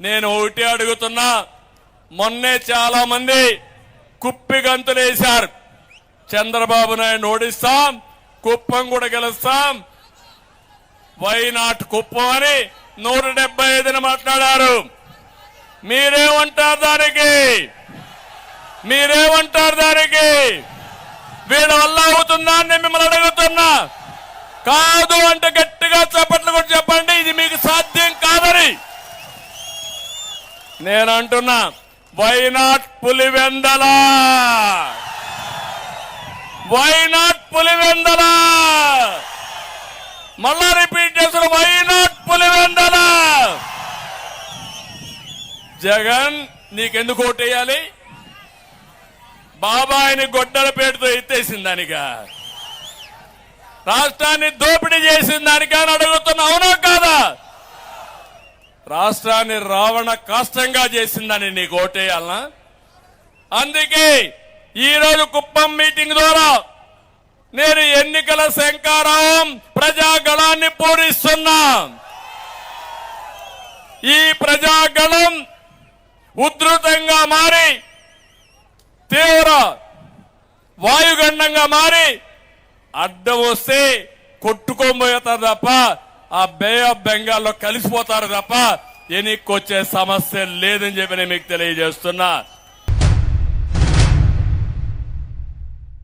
నేను ఒకటి అడుగుతున్నా మొన్నే చాలా మంది కుప్పి గంతులేశారు చంద్రబాబు నాయుడు ఓడిస్తాం కుప్పం కూడా గెలుస్తాం. వైనాట్ కుప్పం అని నూట డెబ్బై ఐదుని మాట్లాడారు. మీరేమంటారు దానికి? మీరేమంటారు దానికి? వీళ్ళ వల్ల అవుతుందా అని మిమ్మల్ని అడుగుతున్నా. కాదు అంటే గట్టిగా చప్పట్లు కూడా చెప్పండి ఇది మీకు సాధ్యం. నేను అంటున్నా వైనాట్ పులివెందల? వైనాట్ పులివెందల? మళ్ళా రిపీట్ చేస్తున్న వైనాట్ పులివెందల? జగన్ నీకెందుకు ఓటేయాలి? బాబాయిని గొడ్డల పేటతో ఎత్తేసిందానిక రాష్ట్రాన్ని దోపిడీ చేసిన దానికా అని రాష్ట్రాన్ని రావణ కాష్టంగా చేసిందని నీకు ఓటేయాలనా? అందుకే ఈరోజు కుప్పం మీటింగ్ ద్వారా నేను ఎన్నికల శంకారం ప్రజాగళాన్ని పూరిస్తున్నా. ఈ ప్రజాగళం ఉధృతంగా మారి తీవ్ర వాయుగండంగా మారి అడ్డం వస్తే కొట్టుకోబోతారు తప్ప ఆ బే ఆఫ్ బెంగాల్లో కలిసిపోతారు తప్ప ఎనిక్కొచ్చే సమస్య లేదని చెప్పి నేను మీకు తెలియజేస్తున్నా.